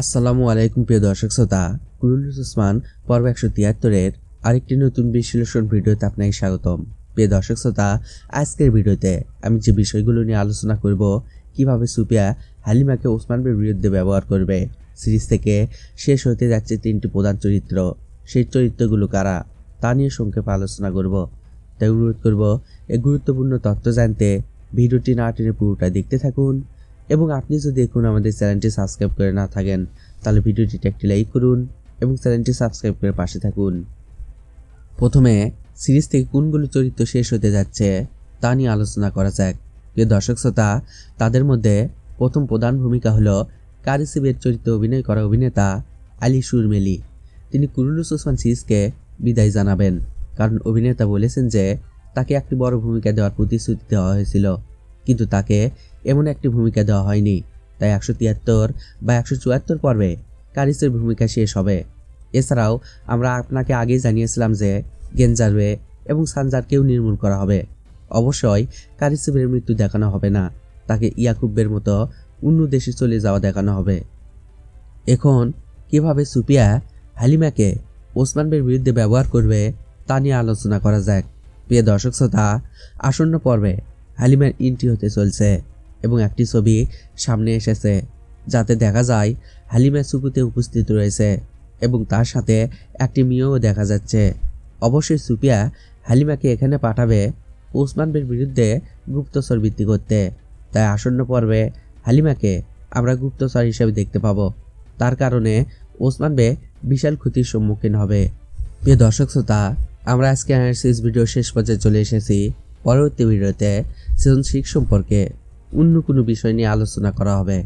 আসসালামু আলাইকুম, প্রিয় দর্শক শ্রোতা। কুরুলুস ওসমান পর্ব একশো তিয়াত্তরের আরেকটি নতুন বিশ্লেষণ ভিডিওতে আপনাকে স্বাগতম। প্রিয় দর্শক শ্রোতা, আজকের ভিডিওতে আমি যে বিষয়গুলো নিয়ে আলোচনা করব, কীভাবে সুপিয়া হালিমাকে ওসমানের বিরুদ্ধে ব্যবহার করবে, সিরিজ থেকে শেষ হতে যাচ্ছে তিনটি প্রধান চরিত্র। সেই চরিত্রগুলো কারা, তা নিয়ে সংক্ষেপে আলোচনা করব। তাই অনুরোধ করব এই গুরুত্বপূর্ণ তথ্য জানতে ভিডিওটি না টেনে পুরোটা দেখতে থাকুন। এবং আপনি যদি এখন আমাদের চ্যানেলটি সাবস্ক্রাইব করে না থাকেন, তাহলে ভিডিওটিতে একটি লাইক করুন এবং চ্যানেলটি সাবস্ক্রাইব করে পাশে থাকুন। প্রথমে সিরিজ থেকে কোনগুলো চরিত্র শেষ হতে যাচ্ছে তা নিয়ে আলোচনা করা যাক। প্রিয় দর্শক শ্রোতা, তাদের মধ্যে প্রথম প্রধান ভূমিকা হলো কারিসিবের চরিত্রে অভিনয় করা অভিনেতা আলী সুরমেলি। তিনি কুরুলুস ওসমান সিরিজকে বিদায় জানাবেন, কারণ অভিনেতা বলেছেন যে তাকে একটি বড় ভূমিকা দেওয়ার প্রতিশ্রুতি দেওয়া হয়েছিল, কিন্তু তাকে এমন একটি ভূমিকা দেওয়া হয়নি। তাই একশো তিয়াত্তর বা একশো চুয়াত্তর পর্বে কারিসের ভূমিকা শেষ হবে। এছাড়াও, আমরা আপনাকে আগেই জানিয়েছিলাম যে গেঞ্জারওয়ে এবং সানজারকেও নির্মূল করা হবে। অবশ্যই কারিসেবের মৃত্যু দেখানো হবে না। তাকে ইয়াকুবের মতো অন্য দেশে চলে যাওয়া দেখানো হবে। এখন, কীভাবে সুপিয়া হালিমাকে ওসমানবের বিরুদ্ধে ব্যবহার করবে, তা নিয়ে আলোচনা করা যাক। প্রিয় দর্শক শ্রোতা, আসন্ন পর্বে হালিমার ইন্ট্রি হতে চলছে। এবং একটি ছবি সামনে এসেছে, যাতে দেখা যায় হালিমা সুপুতে উপস্থিত রয়েছে এবং তার সাথে একটি মেয়েও দেখা যাচ্ছে। অবশ্যই সুপিয়া হালিমাকে এখানে পাঠাবে ওসমানের বিরুদ্ধে গুপ্তচর বৃত্তি করতে। তাই আসন্ন পর্বে হালিমাকে আমরা গুপ্তচর হিসেবে দেখতে পাবো। তার কারণে ওসমান বে বিশাল ক্ষতির সম্মুখীন হবে। প্রিয় দর্শক শ্রোতা, আমরা আজকে অ্যানালিসিস ভিডিও শেষ পর্যায়ে চলে এসেছি। পরবর্তী ভিডিওতে সিজন সিক্স সম্পর্কে। অন্য কোনো বিষয় নিয়ে আলোচনা করা হবে।